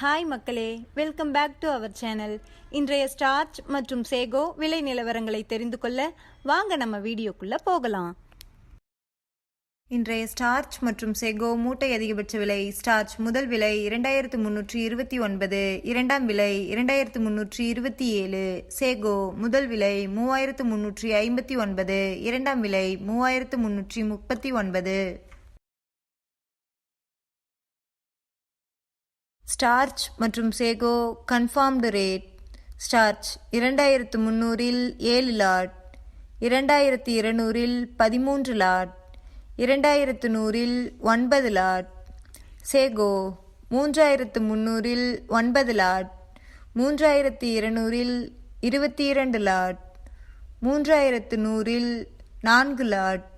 Hi மக்களே. Welcome back to our channel இன்றைய starch மற்றும் சேகோ விலை நிலவரங்களை தெரிந்து கொள்ள வாங்க நம்ம வீடியோக்குள்ள போகலாம். இன்றைய ஸ்டார்ச் மற்றும் செகோ மூட்டை அதிகபட்ச விலை ஸ்டார்ச் முதல் விலை இரண்டாயிரத்து முன்னூற்றி இருபத்தி ஒன்பது இரண்டாம் விலை இரண்டாயிரத்து முன்னூற்றி இருபத்தி ஏழு சேகோ முதல் விலை மூவாயிரத்து முன்னூற்றி ஐம்பத்தி ஒன்பது இரண்டாம் விலை மூவாயிரத்து முன்னூற்றி முப்பத்தி ஒன்பது. ஸ்டார்ச் மற்றும் சேகோ கன்ஃபார்ம்டு ரேட் ஸ்டார்ச் இரண்டாயிரத்து முந்நூறில் ஏழு லாட். இரண்டாயிரத்து இருநூறில் பதிமூன்று லாட். இரண்டாயிரத்து நூறில் ஒன்பது லாட். சேகோ மூன்றாயிரத்து முந்நூறில் ஒன்பது லாட். மூன்றாயிரத்து இருநூறில் இருபத்தி இரண்டு லாட். மூன்றாயிரத்து நூறில் நான்கு லாட்.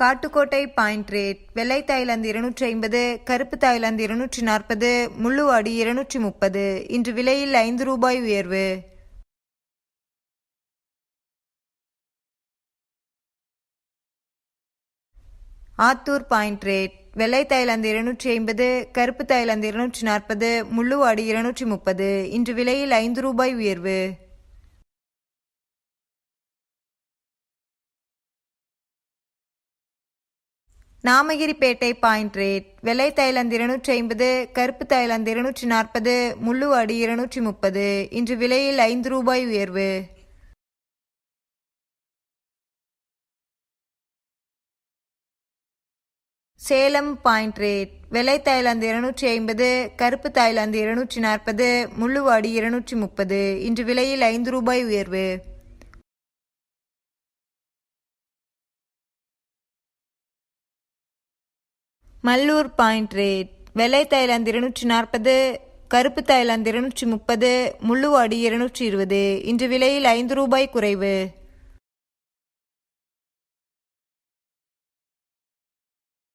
காட்டுக்கோட்டை பாயிண்ட் ரேட் வெள்ளை தாய்லாந்து இருநூற்றி ஐம்பது கருப்பு தாய்லாந்து இருநூற்றி நாற்பது முள்ளுவாடி இருநூற்றி முப்பது. இன்று விலையில் ஐந்து ரூபாய் உயர்வு. ஆத்தூர் பாயிண்ட் ரேட் வெள்ளை தாய்லாந்து இருநூற்றி ஐம்பது கருப்பு தாய்லாந்து இருநூற்றி நாற்பது முள்ளுவாடி இருநூற்றி முப்பது. இன்று விலையில் ஐந்து ரூபாய் உயர்வு. Namagiripettai point rate. வெள்ளை தாய்லாந்து இருநூற்றி ஐம்பது கருப்பு தாய்லாந்து இருநூற்றி நாற்பது முள்ளுவாடி இருநூற்றி முப்பது இன்று விலையில் ஐந்து ரூபாய் உயர்வு. Salem point rate. வெள்ளை தாய்லாந்து இருநூற்றி ஐம்பது கருப்பு தாய்லாந்து இருநூற்றி நாற்பது முள்ளுவாடி இருநூற்றி முப்பது இன்று விலையில் ஐந்து ரூபாய் உயர்வு. Mallur point rate. வெள்ளை தைலாந்து இருநூற்றி நாற்பது கருப்பு தைலாந்து இருநூற்றி முப்பது முள்ளுவாடி இருநூற்றி இருபது. இன்று விலையில் ஐந்து ரூபாய் குறைவு.